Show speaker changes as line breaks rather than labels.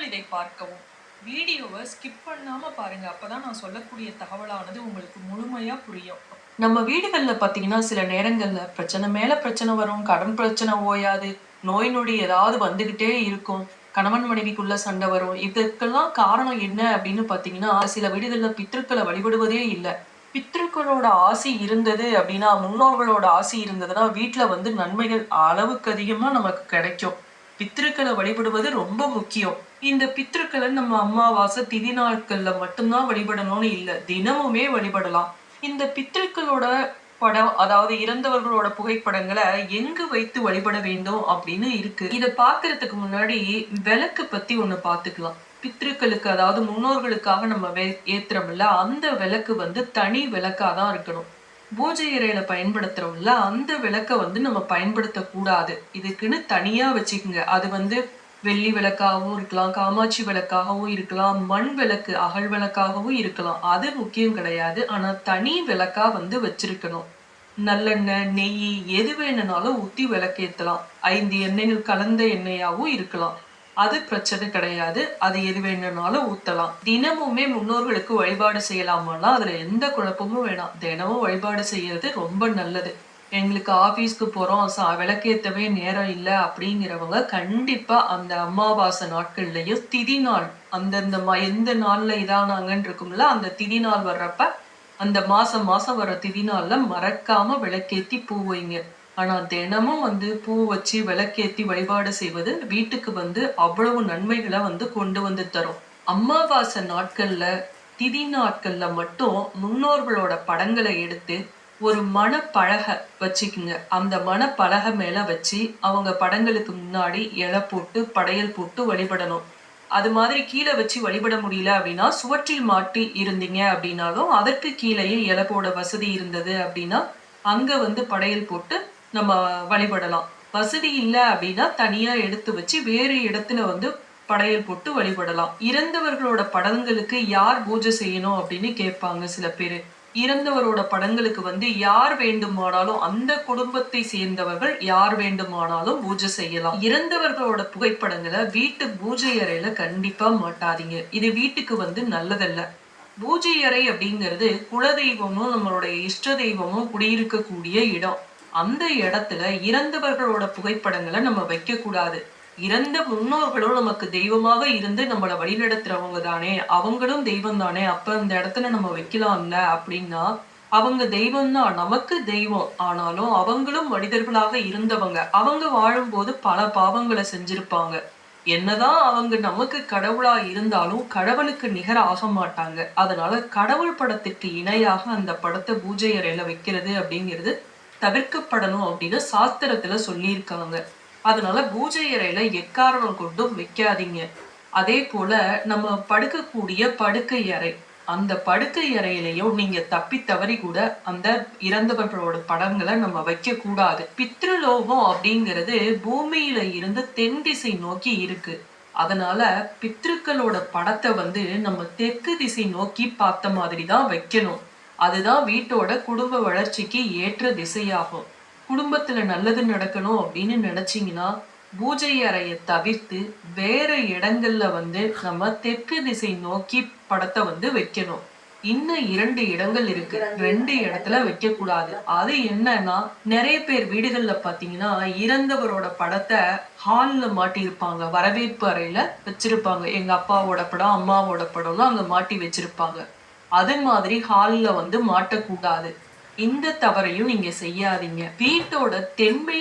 விடாமல் இதை பார்க்கவும். வீடியோவை ஸ்கிப் பண்ணாம பாருங்க. அப்பதான் நான் சொல்லக்கூடிய தகவலானது உங்களுக்கு முழுமையா புரியும். நம்ம வீடுகளில் பார்த்தீங்கன்னா சில நேரங்களில் பிரச்சனை மேலே பிரச்சனை வரும் கடன் பிரச்சனை ஓயாது நோய் நொடி ஏதாவது வந்துகிட்டே இருக்கும் கணவன் மனைவிக்குள்ள சண்டை வரும். இதுக்கெல்லாம் காரணம் என்ன அப்படின்னு பார்த்தீங்கன்னா சில வீடுகளில் பித்திருக்களை வழிபடுவதே இல்லை. பித்திருக்களோட ஆசி இருந்தது அப்படின்னா முன்னோர்களோட ஆசி இருந்ததுன்னா வீட்டில் வந்து நன்மைகள் அளவுக்கு அதிகமாக நமக்கு கிடைக்கும். பித்திருக்களை வழிபடுவது ரொம்ப முக்கியம். இந்த பித்ருக்களை நம்ம அமாவாசை திதி நாட்கள்ல மட்டும்தான் வழிபடணும்னு இல்லை. தினமுமே வழிபடலாம். இந்த பித்ருக்களோட படம் அதாவது இறந்தவர்களோட புகைப்படங்களை எங்கு வைத்து வழிபட வேண்டும் அப்படின்னு இருக்கு. இதை பாக்குறதுக்கு முன்னாடி விளக்கு பத்தி ஒண்ணு பாத்துக்கலாம் பித்ருக்களுக்கு அதாவது முன்னோர்களுக்காக நம்ம வே ஏத்துறோம்ல அந்த விளக்கு வந்து தனி விளக்கா தான் இருக்கணும். பூஜை இறையில பயன்படுத்துறோம்ல அந்த விளக்க வந்து நம்ம பயன்படுத்த கூடாது இதுக்குன்னு தனியா வச்சுக்கோங்க. அது வந்து வெள்ளி விளக்காகவும் இருக்கலாம் காமாட்சி விளக்காகவும் இருக்கலாம் மண் விளக்கு அகல் விளக்காகவும் இருக்கலாம். அது முக்கியம் கிடையாது. ஆனா தனி விளக்கா வந்து வச்சிருக்கணும். நல்லெண்ணெய் நெய் எது வேணும்னாலும் ஊத்தி விளக்கேற்றலாம் ஐந்து எண்ணெய்கள் கலந்த எண்ணெயாகவும் இருக்கலாம். அது பிரச்சனை கிடையாது. அது எது வேணும்னாலும் ஊத்தலாம். தினமுமே முன்னோர்களுக்கு வழிபாடு செய்யலாமான்னா அதுல எந்த குழப்பமும் வேணாம். தினமும் வழிபாடு செய்யறது ரொம்ப நல்லது. எங்களுக்கு ஆஃபீஸ்க்கு போகிறோம் சா- விளக்கேற்றவே நேரம் இல்லை அப்படிங்கிறவங்க கண்டிப்பாக அந்த அமாவாசை நாட்கள்லையும் திதி நாள் அந்தந்த ம- எந்த நாளில் இதானாங்கன்னு இருக்கும்ல அந்த திதி நாள் வர்றப்ப அந்த மாதம் மாதம் வர திதி நாளில் மறக்காமல் விளக்கேற்றி பூ வைங்க. ஆனால் தினமும் வந்து பூ வச்சு விளக்கேத்தி வழிபாடு செய்வது வீட்டுக்கு வந்து அவ்வளவு நன்மைகளை வந்து கொண்டு வந்து தரும். அமாவாசை நாட்களில் திதி நாட்களில் மட்டும் முன்னோர்களோட படங்களை எடுத்து ஒரு மணப்பலகை வச்சுக்குங்க. அந்த மணப்பலகை மேல வச்சு அவங்க படங்களுக்கு முன்னாடி இலை போட்டு படையல் போட்டு வழிபடணும். அது மாதிரி கீழே வச்சு வழிபட முடியல அப்படின்னா சுவற்றில் மாட்டி இருந்தீங்க அப்படின்னாலும் அதற்கு கீழேயே இலை போட வசதி இருந்தது அப்படின்னா அங்க வந்து படையல் போட்டு நம்ம வழிபடலாம். வசதி இல்லை அப்படின்னா தனியா எடுத்து வச்சு வேறு இடத்துல வந்து படையல் போட்டு வழிபடலாம். இறந்தவர்களோட படங்களுக்கு யார் பூஜை செய்யணும் அப்படின்னு கேட்பாங்க சில பேர். இறந்தவரோட படங்களுக்கு வந்து யார் வேண்டுமானாலும் அந்த குடும்பத்தை சேர்ந்தவர்கள் யார் வேண்டுமானாலும் பூஜை செய்யலாம். இறந்தவர்களோட புகைப்படங்களை வீட்டு பூஜை அறையில கண்டிப்பா மாட்டாதீங்க. இது வீட்டுக்கு வந்து நல்லதல்ல. பூஜை அறை அப்படிங்கிறது குலதெய்வமும் நம்மளுடைய இஷ்ட தெய்வமும் குடியிருக்கக்கூடிய இடம். அந்த இடத்துல இறந்தவர்களோட புகைப்படங்களை நம்ம வைக்க கூடாது இறந்த முன்னோர்களும் நமக்கு தெய்வமாக இருந்து நம்மளை வழிநடத்துறவங்க தானே அவங்களும் தெய்வம் தானே அப்ப அந்த இடத்துல நம்ம வைக்கலாம்ல அப்படின்னா அவங்க தெய்வம் தான் நமக்கு தெய்வம். ஆனாலும் அவங்களும் மனிதர்களாக இருந்தவங்க. அவங்க வாழும்போது பல பாவங்களை செஞ்சிருப்பாங்க. என்னதான் அவங்க நமக்கு கடவுளா இருந்தாலும் கடவுளுக்கு நிகர ஆக மாட்டாங்க. அதனால கடவுள் படத்துக்கு இணையாக அந்த படத்தை பூஜை அறையில வைக்கிறது அப்படிங்கிறது தவிர்க்கப்படணும் அப்படின்னு சாஸ்திரத்துல சொல்லியிருக்காங்க. அதனால பூஜை அறையில எக்காரணம் கொண்டும் வைக்காதீங்க. அதே போல நம்ம படுக்கக்கூடிய படுக்கை அறை அந்த படுக்கை அறையிலையும் நீங்க தப்பி தவறி கூட அந்த இறந்தவர்களோட படங்களை நம்ம வைக்க கூடாது பித்ருலோகம் அப்படிங்கிறது பூமியில இருந்து தென் திசை நோக்கி இருக்கு. அதனால பித்ருக்களோட படத்தை வந்து நம்ம தெற்கு திசை நோக்கி பார்த்த மாதிரி தான் வைக்கணும். அதுதான் வீட்டோட குடும்ப வளர்ச்சிக்கு ஏற்ற திசையாகும். குடும்பத்துல நல்லது நடக்கணும் அப்படின்னு நினைச்சீங்கன்னா பூஜை அறையை தவிர்த்து வேற இடங்கள்ல வந்து நம்ம தெற்கு திசை நோக்கி படத்தை வந்து வைக்கணும். இன்னும் இரண்டு இடங்கள் இருக்கு. ரெண்டு இடத்துல வைக்க கூடாது அது என்னன்னா நிறைய பேர் வீடுகள்ல பாத்தீங்கன்னா இறந்தவரோட படத்தை ஹால்ல மாட்டியிருப்பாங்க. வரவேற்பு அறையில வச்சிருப்பாங்க. எங்க அப்பாவோட படம் அம்மாவோட படம்லாம் அங்க மாட்டி வச்சிருப்பாங்க. அது மாதிரி ஹால்ல வந்து மாட்டக்கூடாது. இந்த தவறையும் நீங்க செய்யாதீங்க. வீட்டோட தென்மை